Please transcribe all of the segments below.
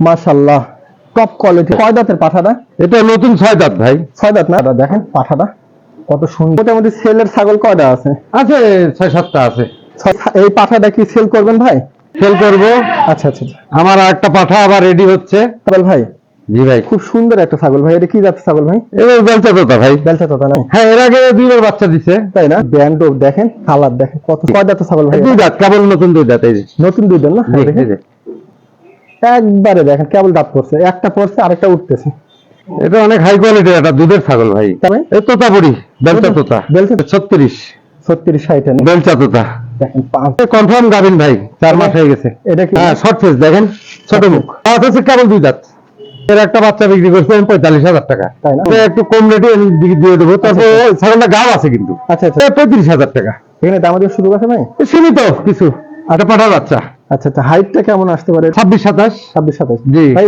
মাশাল্লাহ top quality কয় দাঁতের পাঠাটা? এটা নতুন ছয় দাঁত ভাই। ছয় দাঁত না? দেখেন পাঠাটা কত সুন্দর। মোটামুটি সেলের ছাগল কয়টা আছে? আছে ছয় সাতটা আছে। এই পাঠাটা কি সেল করবেন ভাই? সেল করব। আচ্ছা আচ্ছা আচ্ছা। আমার একটা পাঠা আবার রেডি হচ্ছে। ছাগল ভাই? জি ভাই। খুব সুন্দর একটা ছাগল ভাই। এটা কি জাতের ছাগল ভাই? এবার বেলচা তোতা ভাই। বেলচা তোতা না? হ্যাঁ এর আগে দুইবার বাচ্চা দিছে। তাই না? ব্যান্ড দেখেন কালার দেখেন কত কয় ছাগল ভাই দুই দাঁত কেবল নতুন দুই দাঁত এই নতুন দুই দাঁত না। একবারে দেখেন কেবল দাঁত পড়ছে একটা পড়ছে আরেকটা উঠতেছে। এটা অনেক হাই কোয়ালিটির একটা দুধের ছাগল ভাই। এই তোতাপুরি বেলচা তোতা। বেলচা ছত্রিশ। ছত্রিশ ষাট বেলচা তোতা। দেখেন কনফার্ম গাবিন ভাই চার মাস হয়ে গেছে। এটা কি? হ্যাঁ শর্ট ফেস দেখেন ছোট মুখ। দাঁত হচ্ছে কেবল দুই দাঁত। এর একটা বাচ্চা বিক্রি করছে আমি পঁয়তাল্লিশ হাজার টাকা। তাই না? এটা একটু কম রেটে দিয়ে দেবো। তারপরে ওই ছাগলটা গাও আছে কিন্তু। আচ্ছা আচ্ছা। পঁয়ত্রিশ হাজার টাকা। এখানে দামাদের সুযোগ আছে ভাই? সীমিত কিছু। আটা পাঠা বাচ্চা। আচ্ছা আচ্ছা হাইটটা কেমন আসতে পারে? ছাব্বিশ সাতাশ। ছাব্বিশ সাতাশ। জি। ভাই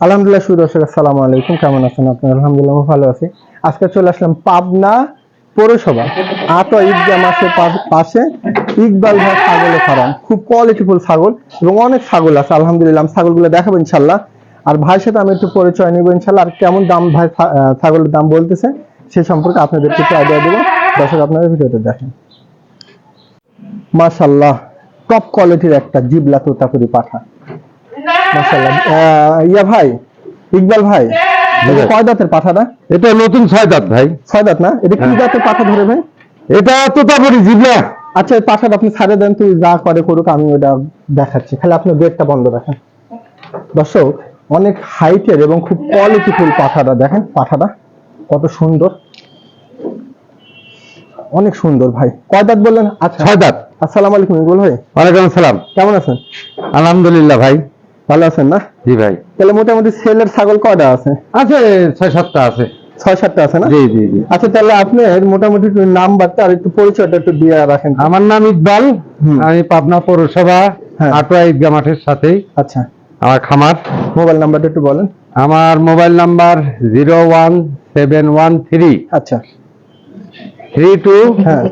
আলহামদুলিল্লাহ সুদর্শক আসসালামু আলাইকুম। কেমন আছেন আপনার? আলহামদুলিল্লাহ ভালো আছি। আজকে চলে আসলাম পাবনা পৌরসভা। আতো ঈদগাহ মাসের পাশে ইকবাল ভাই ছাগলের ফার্ম। খুব কোয়ালিটিফুল ছাগল এবং অনেক ছাগল আছে, আলহামদুলিল্লাহ। ছাগলগুলো দেখাবো ইনশাল্লাহ। আর ভাইয়ের সাথে আমি একটু পরিচয় নিব ইনশাল্লাহ। আর কেমন দাম ভাই ছাগলের দাম বলতেছে সে সম্পর্কে আপনাদেরকে একটু আইডিয়া দেবো। দর্শক, আপনারা ভিডিওতে দেখেন। মাশাল্লাহ টপ কোয়ালিটির একটা জিবলা তোতাপুরি পাঠা। মাশাল্লাহ ইয়া ভাই, ইকবাল ভাই। কয় দাঁতের পাঠাটা এটা নতুন ছয় দাঁত ভাই। ছয় দাঁত না? এটা কি হ্যাঁ। দাঁতের পাঠা ধরে ভাই? এটা তোতাপুরি জিবলা। আচ্ছা পাঠাটা আপনি ছাড়ে দেন তুই যা করে করুক আমি ওটা দেখাচ্ছি। খালি আপনি গেটটা বন্ধ রাখেন দর্শক অনেক হাইটের এবং খুব কোয়ালিটিফুল পাঠাটা দেখেন পাঠাটা কত সুন্দর। অনেক সুন্দর ভাই। কয় দাঁত বললেন? আচ্ছা। ছয় দাঁত। আসসালামু আলাইকুম ইকবাল ভাই। ওয়ালাইকুম আসসালাম। কেমন আছেন? আলহামদুলিল্লাহ ভাই। ভালো আছেন না? জি ভাই। তাহলে মোটামুটি সেলের ছাগল কয়টা আছে? আছে ছয় সাতটা আছে। ছয় সাতটা আছে না? জি জি জি। আচ্ছা তাহলে আপনার মোটামুটি নাম্বারটা আর একটু পরিচয়টা একটু দিয়ে রাখেন। আমার নাম ইকবাল আমি পাবনা পৌরসভা হ্যাঁ। আটোয়া ঈদগা মাঠের সাথেই। আচ্ছা। আমার খামার। মোবাইল নাম্বারটা একটু বলেন। আমার mobile number zero one seven one three. আচ্ছা। থ্রি টু হ্যাঁ।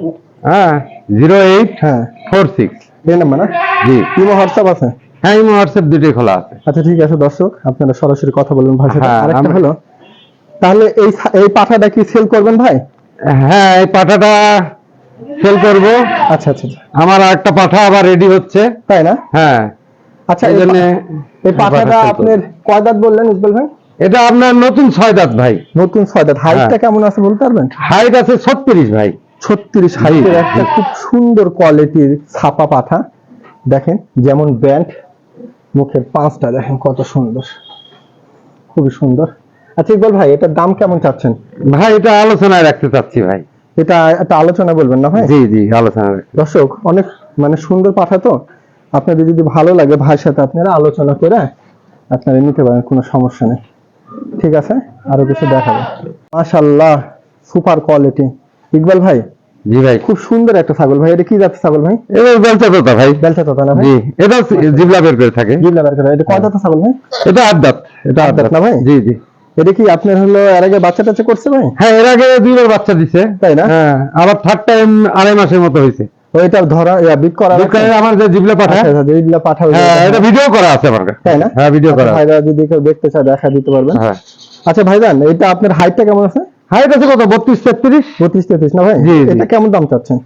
হ্যাঁ জিরো এইট হ্যাঁ। Four six. এই নাম্বার না? জি। ইমো হোয়াটসঅ্যাপ আছে? হ্যাঁ এই হোয়াটসঅ্যাপ দুটোই খোলা আছে। আচ্ছা ঠিক আছে দর্শক আপনারা সরাসরি কথা বলবেন ভাই সাথে। হ্যাঁ, আরেকটা হলো তাহলে এই এই পাঠাটা কি সেল করবেন ভাই? হ্যাঁ এই পাঠাটা সেল করব। আচ্ছা আচ্ছা আচ্ছা। আমার একটা পাঠা আবার রেডি হচ্ছে। তাই না? হ্যাঁ। আচ্ছা এই জন্য এই পাঠাটা আপনার কয় দাঁত বললেন ইকবাল ভাই? এটা আপনার নতুন ছয় দাঁত ভাই। নতুন ছয় দাঁত। হাইটটা হ্যাঁ। কেমন আছে বলতে পারবেন? হাইট আছে ছত্রিশ ভাই। ছত্রিশ হাইটের জি, একটা খুব সুন্দর কোয়ালিটির ছাপা পাঠা। দেখেন যেমন ব্যান্ড মুখের পাঁচটা দেখেন কত সুন্দর। খুবই সুন্দর। আচ্ছা ইকবাল ভাই এটার দাম কেমন চাচ্ছেন? ভাই এটা আলোচনায় রাখতে চাচ্ছি ভাই। এটা একটা আলোচনা বলবেন না ভাই? জি জি আলোচনা দর্শক অনেক মানে সুন্দর পাঠা তো। আপনাদের যদি ভালো লাগে ভাইয়ের সাথে আপনারা আলোচনা করে আপনারা নিতে পারেন কোনো সমস্যা নেই। ঠিক আছে? আরও কিছু দেখাবো। মাশাল্লাহ সুপার কোয়ালিটি। ইকবাল ভাই জি ভাই। খুব সুন্দর একটা ছাগল ভাই। এটা কি জাতের ছাগল ভাই? এবার বেলচা তোতা ভাই। বেলচা তোতা না ভাই? জি এটা জিবলা বের করে থাকে। জিবলা বের করে। এটা কয় দাঁতের ছাগল ভাই? এটা আট দাঁত এটা আট দাঁত না ভাই? জি জি। এটা কি আপনার হলো এর আগে বাচ্চা টাচ্চা করছে ভাই? হ্যাঁ এর আগে দুইবার বাচ্চা দিছে। তাই না? হ্যাঁ আবার থার্ড টাইম আড়াই মাসের মতো হয়েছে। ওইটা ধরা ইয়া করা? আমার যে জিবলা পাঠা। আচ্ছা, আচ্ছা, জিবলা পাঠা হ্যাঁ এটা ভিডিও করা আছে আমার তাই না? হ্যাঁ ভিডিও করা আচ্ছা, ভাইরা যদি কেউ দেখতে চায় দেখা দিতে পারবেন। হ্যাঁ। আচ্ছা ভাইজান এটা আপনার হাইটটা কেমন আছে? হাইট আছে কত? বত্রিশ তেত্রিশ? বত্রিশ তেত্রিশ না ভাই। এটা কেমন দাম চাচ্ছেন?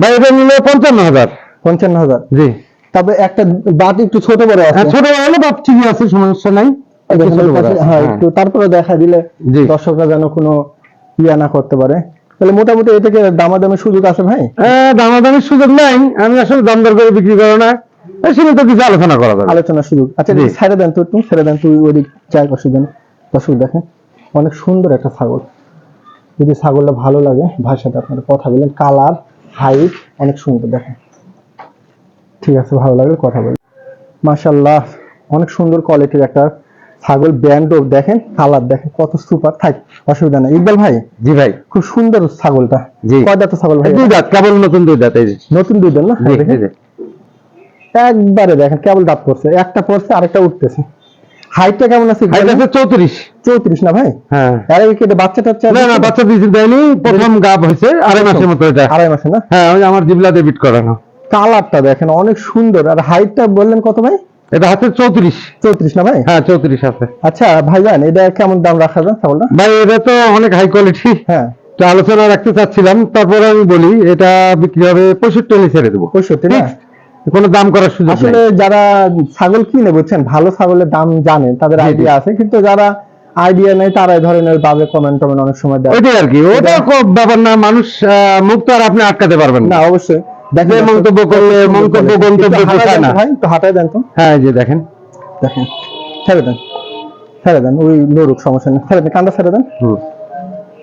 ভাই এটা নিলে পঞ্চান্ন হাজার। পঞ্চান্ন হাজার? জি। তারপরে একটা বাট একটু ছোট বড় আছে। হ্যাঁ, ছোট হলে বাপ ঠিকই আছে সমস্যা নাই। একটু বড় পাশে- হ্যাঁ হ্যাঁ। একটু তারপরে দেখা দিলে দর্শকরা যেন কোনো ইয়া না করতে পারে। তাহলে মোটামুটি এ থেকে দামাদামি সুযোগ আছে ভাই? হ্যাঁ, দামাদামির সুযোগ নাই। আমি আসলে দাম দর করে বিক্রি করো না। সীমিত কিছু আলোচনা করা যাবে। আলোচনার সুযোগ। আচ্ছা। ছেড়ে দেন তো একটু ছেড়ে দেন তুই ওই দিক চাই করছি দেন দর্শক দেখেন অনেক সুন্দর একটা ছাগল। যদি ছাগলটা ভালো লাগে ভাইয়ের সাথে আপনারা কথা বলেন। কালার হাইট অনেক সুন্দর দেখেন। ঠিক আছে ভালো লাগলে কথা বলেন মাশাল্লাহ অনেক সুন্দর কোয়ালিটির একটা ছাগল ব্যান্ডও দেখেন কালার দেখেন কত সুপার থাক অসুবিধা নেই। ইকবাল ভাই? জি ভাই। খুব সুন্দর ছাগলটা। জি। কয়টা তো ছাগল ভাই? দুই দাঁত কেবল নতুন দুই দাঁত এই নতুন দুই দেন না। একবারে দেখেন কেবল দাঁত পড়ছে একটা পড়ছে আরেকটা উঠতেছে। হাইটটা কেমন আছে হাইট আছে চৌত্রিশ। চৌত্রিশ না ভাই? হ্যাঁ। আরে বাচ্চা টাচ্চা না না বাচ্চা দিয়েছি দেয়নি প্রথম গাব হয়েছে আড়াই মাসের মতো এটা। আড়াই মাসে না? হ্যাঁ ওই আমার জিবলাতে বিট করানো কালারটা দেখেন অনেক সুন্দর। আর হাইটটা বললেন কত ভাই? এটা হাতে চৌত্রিশ। চৌত্রিশ না ভাই? হ্যাঁ চৌত্রিশ আছে। আচ্ছা ভাইজান এটা কেমন দাম রাখা যায় ছাগলটা ভাই এটা তো অনেক হাই কোয়ালিটি হ্যাঁ। তো আলোচনা রাখতে চাচ্ছিলাম তারপরে আমি বলি এটা বিক্রি হবে পঁয়ষট্টি হলে ছেড়ে দেবো। পঁয়ষট্টি না? কোনো দাম করার সুযোগ আসলে যারা ছাগল কিনে বুঝছেন? ভালো ছাগলের দাম জানে তাদের। আইডিয়া আছে। কিন্তু যারা আইডিয়া নেই তারা এই ধরনের বাজে কমেন্ট টমেন্ট অনেক সময় দেয়। ওইটাই আর কি। ওটা খুব ব্যাপার না মানুষ আহ, মুখ তো আর আপনি আটকাতে পারবেন না। না অবশ্যই। যে মন্তব্য করলে মন্তব্য গন্তব্য পোষায় না। ভাই তো হাঁটায় দেন তো। হ্যাঁ এই যে দেখেন। দেখেন। ছেড়ে দেন। ছেড়ে দেন ওই লড়ুক সমস্যা নেই। ছেড়ে দেন কান্দা ছেড়ে দেন। হুম।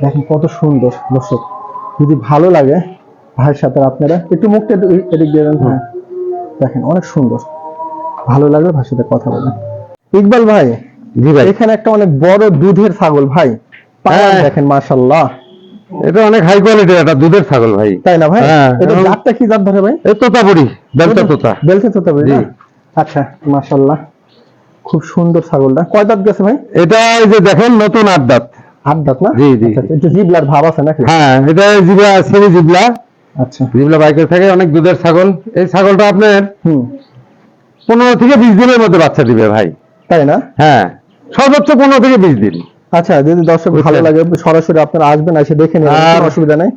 দেখেন কত সুন্দর দর্শক। যদি ভালো লাগে ভাইয়ের সাথে আপনারা একটু মুখটা এদিক- এদিক দিয়ে দেন হ্যাঁ। দেখেন অনেক সুন্দর। ভালো লাগলে ভাইয়ের সাথে কথা বলেন ইকবাল ভাই জি ভাই। এখানে একটা অনেক বড় দুধের ছাগল ভাই। হ্যাঁ। দেখেন মাশাল্লাহ এটা অনেক হাই কোয়ালিটির একটা দুধের ছাগল ভাই। তাই না ভাই? হ্যাঁ, এটা জাতটা কি জাত ধরে ভাই? এই তোতাপুরি বেলটা তোতা। বেলতে তো তবে জি। আচ্ছা মাশাল্লাহ খুব সুন্দর ছাগলটা। কয় দাঁত গেছে ভাই? এটা এই যে দেখেন নতুন আট দাঁত। আট দাঁত না? জি, জি। আচ্ছা, আচ্ছা, জিবলার ভাব আছে নাকি? হ্যাঁ এটা জিবলা সেমি জিবলা। আচ্ছা। জিবলা বাইকের থাকে অনেক দুধের ছাগল। এই ছাগলটা আপনার পনেরো থেকে বিশ দিনের মধ্যে বাচ্চা দিবে ভাই। তাই না? হ্যাঁ সর্বোচ্চ পনেরো থেকে বিশ দিন। আচ্ছা যদি দর্শক ভালো লাগে সরাসরি আপনারা আসবেন এসে দেখে নেবেন অসুবিধা নেই।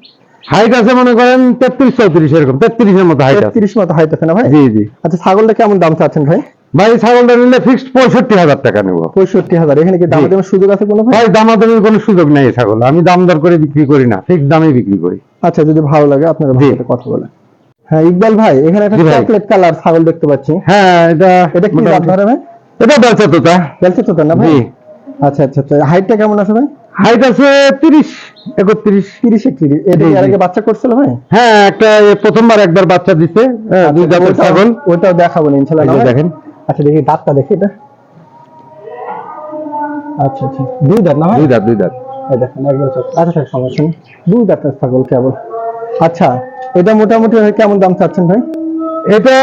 হাইট আছে মনে করেন তেত্রিশ চৌত্রিশ এরকম তেত্রিশের মতো হাইট আছে। মতো হাইট আছে না ভাই? জি জি। আচ্ছা ছাগলটা কেমন দাম চাচ্ছেন ভাই? ভাই ছাগলটা নিলে ফিক্সড পঁয়ষট্টি হাজার টাকা নেব। পঁয়ষট্টি হাজার এখানে কি দাম জি। সুযোগ আছে কোনো ভাই? দামাদামির কোনো সুযোগ নেই এই ছাগল আমি দাম দর করে বিক্রি করি না ফিক্সড দামে বিক্রি করি। আচ্ছা যদি ভালো লাগে আপনারা। ভাইয়ের সাথে কথা বলেন। হ্যাঁ ইকবাল ভাই এখানে একটা চকলেট কালার ছাগল দেখতে পাচ্ছি। হ্যাঁ এটা এটা কি ধরে ভাই? এটা বেলচা তোতা বলছে তোতা না ভাই? আচ্ছা আচ্ছা আচ্ছা হাইটটা কেমন আছে ভাই? হাইট আছে তিরিশ একত্রিশ। তিরিশ একত্রিশ এটা জি, কি আগে বাচ্চা করছিল ভাই? হ্যাঁ একটা প্রথমবার একবার বাচ্চা দিছে হ্যাঁ, দুই আচ্ছা, ছাগল। ওটাও দেখাবো ভাই? দেখেন। আচ্ছা দেখি দাঁতটা দেখি এটা। আচ্ছা আচ্ছা। দুই দাঁত না ভাই? দুই দাঁত দুই দাঁত। দেখেন একবার আচ্ছা ঠিক সমস্যা নেই। দুই দাঁতের ছাগল কেবল। আচ্ছা এটা মোটামুটি কেমন দাম চাচ্ছেন ভাই? এটা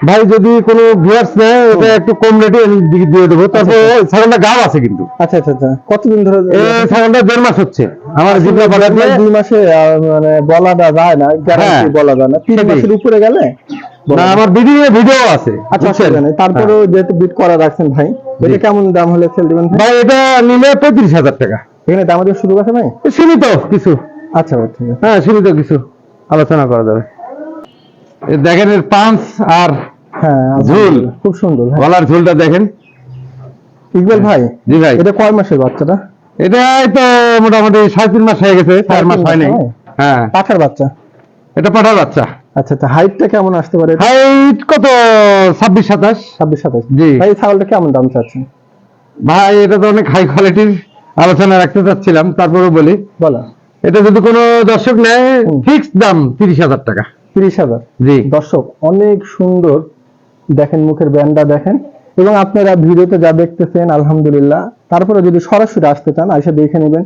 ভাই যদি কোনো ভিউয়ার্স নেয় এটা একটু কম রেটে দিয়ে দেবো। তারপর ছাগলটা গাও আছে কিন্তু। আচ্ছা আচ্ছা আচ্ছা। কতদিন ধরে এই ছাগলটা দেড় মাস হচ্ছে। আমার জিবলা দুই বাজার দুই মাসে মানে বলাটা যায় না গ্যারান্টি। বলা যায় না। তিন মাসের উপরে গেলে না। আমার ভিডিও ভিডিও আছে আচ্ছা নেই তারপরেও হ্যাঁ। যেহেতু বিট করা রাখছেন ভাই এটা কেমন দাম হলে সেল দিবেন ভাই? এটা নিলে পঁয়ত্রিশ হাজার টাকা। এখানে দাম সুযোগ আছে ভাই? সীমিত কিছু। আচ্ছা ভাই ঠিক আছে হ্যাঁ সীমিত কিছু। আলোচনা করা যাবে। দেখেন এর পাঁচ আর হ্যাঁ ঝুল। খুব সুন্দর ভাই। গলার ঝুলটা দেখেন। ইকবাল ভাই জি ভাই। এটা কয় মাসের বাচ্চাটা? এটা তো মোটামুটি সাড়ে তিন মাস হয়ে গেছে চার মাস হয় নাই হ্যাঁ। পাঠার বাচ্চা? এটা পাঠার বাচ্চা। আচ্ছা আচ্ছা হাইটটা কেমন আসতে পারে? হাইট কত? ছাব্বিশ সাতাশ? ছাব্বিশ সাতাশ। জি। ভাই ছাগলটা কেমন দাম চাচ্ছেন? ভাই এটা তো অনেক হাই কোয়ালিটির আলোচনা রাখতে চাচ্ছিলাম তারপরে বলি। বলো। এটা যদি কোনো দর্শক নেয়। ফিক্সড দাম তিরিশ হাজার টাকা। তিরিশ হাজার? জি। দর্শক অনেক সুন্দর দেখেন মুখের ব্যান্ডটা দেখেন। এবং আপনারা ভিডিওতে যা দেখতেছেন আলহামদুলিল্লাহ। তারপরে যদি সরাসরি আসতে চান এসে দেখে নেবেন।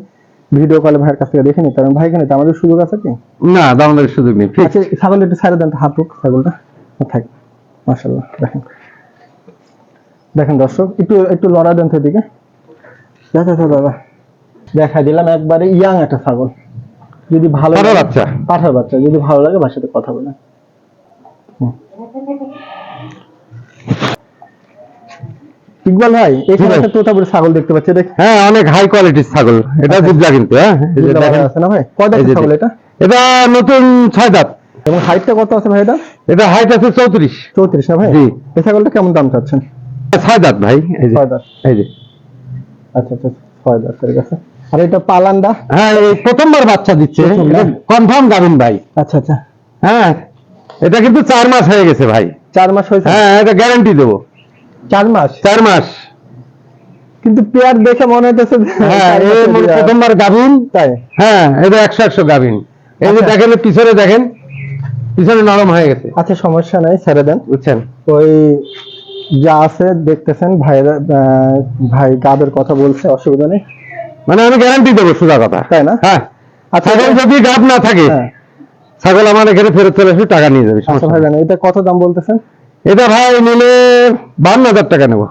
ভিডিও কলে ভাইয়ের কাছ থেকে দেখে নিতে পারেন ভাই এখানে আমাদের সুযোগ আছে কি? না দাম দরের সুযোগ নেই আচ্ছা ছাগল একটু ছাড়ে দেন তো হাঁটুক ছাগলটা। থাক মাসাল্লাহ দেখেন। দেখেন দর্শক একটু একটু লড়া দেন সেদিকে দেখা দাদা। দেখা দিলাম একবারে ইয়াং একটা ছাগল। যদি ভালো পাঠার বাচ্চা। পাঠার বাচ্চা যদি ভালো লাগে সাথে কথা বলেন। ইকবাল ভাই এখানে। একটা ছাগল দেখতে পাচ্ছি দেখ। হ্যাঁ অনেক হাই কোয়ালিটির ছাগল। এটা আচ্ছা। জিবলা কিন্তু হ্যাঁ? আছে না ভাই? কয় ছাগল এটা? এটা নতুন ছয় দাঁত। এবং হাইটটা কত আছে ভাই এটা? এটা হাইট আছে চৌত্রিশ। চৌত্রিশ না ভাই? জি। এই ছাগলটা কেমন দাম চাচ্ছেন? ছয় দাঁত ভাই এই যে। ছয় দাঁত। এই যে। আচ্ছা আচ্ছা ছয় দাঁত ঠিক আছে। আর এটা পালান্ডা হ্যাঁ এই প্রথমবার বাচ্চা দিচ্ছে। কনফার্ম গাভিন ভাই। আচ্ছা আচ্ছা। হ্যাঁ এটা কিন্তু চার মাস হয়ে গেছে ভাই। চার মাস হয়েছে? হ্যাঁ এটা গ্যারান্টি দেবো। চার মাস। চার মাস। কিন্তু পেয়ার দেখে মনে হইতেছে হ্যাঁ। প্রথমবার গাভিন। তাই? হ্যাঁ এটা একশো একশো গাভিন। এই যে আচ্ছা। দেখেন পিছনে দেখেন পিছনে নরম হয়ে গেছে। আচ্ছা সমস্যা নাই ছেড়ে দেন। বুঝছেন? ওই যা আছে দেখতেছেন ভাইরা ভাই গাবের কথা বলছে অসুবিধা নেই। মানে আমি গ্যারান্টি দেবো সোজা কথা। তাই না? হ্যাঁ। আচ্ছা ছাগল যদি গাভ না থাকে হ্যাঁ। ছাগল আমার এখানে ফেরত চলে আসবে টাকা নিয়ে যাবে আচ্ছা ভাই এটা কত দাম বলতেছেন? এটা ভাই নিলে বান্ন হাজার টাকা নেব।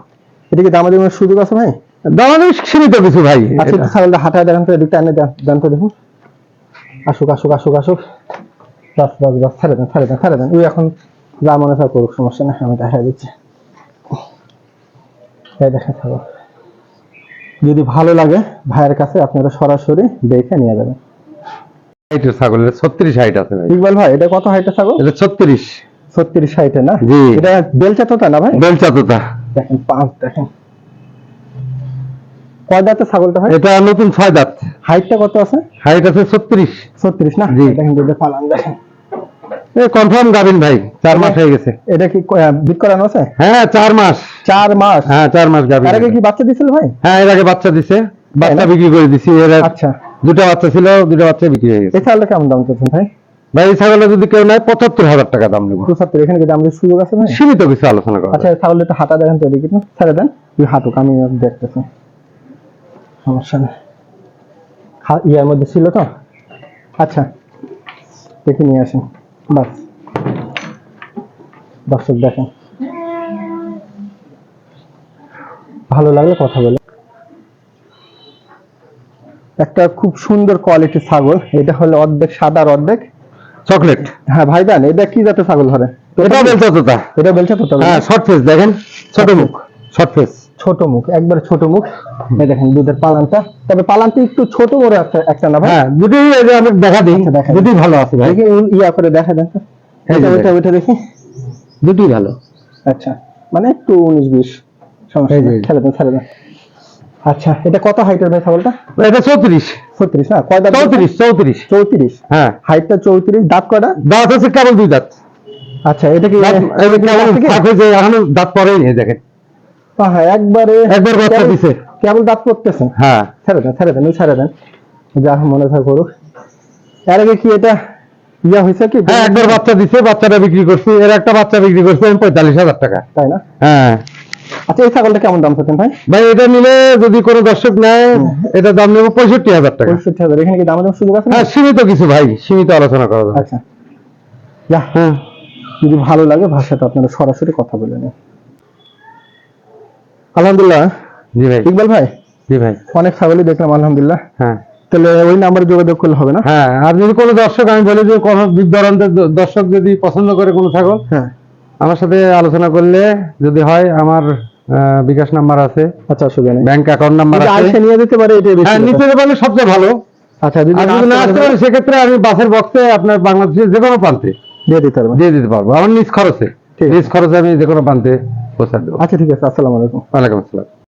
এটা কি দাম দেওয়ার সুযোগ আছে ভাই? দামাদামি সীমিত কিছু ভাই আচ্ছা ছাগলটা হাঁটায় দেখান তো এদিকটা এনে দেন তো দেখুন আসুক আসুক আসুক আসুক। বাস বাস বাস ছেড়ে দেন ছেড়ে দেন ছেড়ে দেন। ওই এখন যা মনে হয় করুক সমস্যা নেই আমি দেখা দিচ্ছি। এই দেখেন ছাগল। যদি ভালো লাগে ভাইয়ের কাছে আপনারা সরাসরি দেখে নিয়ে যাবেন। ছাগলের ছত্রিশ হাইট আছে ভাই। ইকবাল ভাই এটা কত হাইটে ছাগল? এটা ছত্রিশ। ছত্রিশ না? জি। এটা বেলচা তো না ভাই? বেলচা তোতা দেখেন পাঁচ দেখেন। কয় দাঁতের ছাগলটা হয়? এটা নতুন ছয় দাঁত। হাইটটা কত আছে? হাইট আছে ছত্রিশ। ছত্রিশ না? জি। দেখেন দেখেন। কনফার্ম গাভিন ভাই চার মাস হয়ে গেছে। এটা কি বিট করানো আছে? হ্যাঁ চার মাস। চার মাস? হ্যাঁ চার মাস গাভিন তার আগে কি বাচ্চা দিছিল ভাই? হ্যাঁ এর আগে বাচ্চা দিছে। বাচ্চা বিক্রি করে দিছি। এর আচ্ছা। দুটো বাচ্চা ছিল দুটো বাচ্চা বিক্রি হয়ে গেছে। এই কেমন দাম চাচ্ছেন ভাই? ভাই এই ছাগলের যদি কেউ নেয় পঁচাত্তর হাজার টাকা দাম নেব। পঁচাত্তর এখানে কি দাম সুযোগ আছে ভাই? সীমিত কিছু আলোচনা করা আচ্ছা ছাগলটা একটু হাঁটা দেখেন তো এদিকে একটু। ছেড়ে দেন তুই হাঁটুক আমি দেখতেছি। সমস্যা নেই। ইয়ার মধ্যে ছিল তো? আচ্ছা দেখে নিয়ে আসেন। বাস। দর্শক দেখেন। ভালো লাগলে কথা বলে। একটা খুব সুন্দর কোয়ালিটির ছাগল। এটা হলো অর্ধেক সাদা অর্ধেক। চকলেট। হ্যাঁ ভাইজান এটা কি জাতের ছাগল ধরে? এটা বেলচা তোতা এটা বলছে তো হ্যাঁ শর্ট ফেস দেখেন? ছোট মুখ শর্ট ফেস ছোট মুখ একবারে ছোট মুখ। এই দেখেন দুধের পালানটা। তবে পালানটা একটু ছোট বড় আছে একটা না ভাই? হ্যাঁ দুটোই এই যে আমি দেখা দিই। আচ্ছা, দিন। দুটোই ভালো আছে ভাই। দেখি ইয়া করে দেখা দেন এটা দেখেন। ওইটা দেখি। দুটোই ভালো। আচ্ছা মানে একটু উনিশ বিশ সমস্যা। ছেড়ে দেন ছেড়ে দেন। আচ্ছা এটা কত হাইটের ভাই ছাগলটা? এটা চৌত্রিশ। ছত্রিশ না কয় দাঁত? চৌত্রিশ চৌত্রিশ। চৌত্রিশ? হ্যাঁ। হাইটটা চৌত্রিশ দাঁত কয়টা? দাঁত আছে কেবল দুই দাঁত। আচ্ছা এটা কি দাঁত এই যে কেবল থেকে? থাকে যে এখনও দাঁত পরেই নেই দেখেন। হ্যাঁ একবারে একবার বাচ্চা দিছে। কেবল দাঁত পড়তেছে হ্যাঁ। ছেড়ে দেন ছেড়ে দেন ছেড়ে দেন। যা মনে থাকে করুক। এর আগে কি এটা ইয়া হয়েছে কি? হ্যাঁ একবার বাচ্চা দিছে বাচ্চাটা বিক্রি করছি এর একটা বাচ্চা বিক্রি করছি আমি পঁয়তাল্লিশ হাজার টাকা। তাই না? হ্যাঁ। আচ্ছা এই ছাগলটা কেমন দাম চাচ্ছেন ভাই? ভাই এটা নিলে যদি কোনো দর্শক নেয় এটা দাম নেব পঁয়ষট্টি হাজার টাকা। পঁয়ষট্টি হাজার। এখানে কি দামের সুযোগ আছে হ্যাঁ সীমিত কিছু ভাই সীমিত আলোচনা করা যাবে। আচ্ছা। যা হ্যাঁ। যদি ভালো লাগে ভাষাটা আপনারা সরাসরি কথা বলে নিন। আলহামদুলিল্লাহ। জি ভাই। ইকবাল ভাই? জি ভাই। অনেক ছাগলই দেখলাম আলহামদুলিল্লাহ। হ্যাঁ। তাহলে ওই নাম্বারে যোগাযোগ করলে হবে না? হ্যাঁ আর যদি কোনো দর্শক আমি বলি যে কোনো দর্শক যদি পছন্দ করে কোনো ছাগল হ্যাঁ। আমার সাথে আলোচনা করলে যদি হয় আমার বিকাশ নাম্বার আছে। আচ্ছা অসুবিধা নেই। ব্যাংক অ্যাকাউন্ট নাম্বার আছে। নিয়ে দিতে পারে এটাই বেশি হ্যাঁ নিতে পারলে সবচেয়ে ভালো। আচ্ছা যদি না আসতে পারে, সেক্ষেত্রে আমি বাসের বক্সে আপনার বাংলাদেশের যে কোনো প্রান্তে দিয়ে দিতে পারব। দিয়ে দিতে পারব। আমার নিজ খরচে। নিজ খরচে আমি যে কোনো প্রান্তে পৌঁছা দেবো। আচ্ছা ঠিক আছে। আসসালামু আলাইকুম। ওয়ালাইকুম আসসালাম।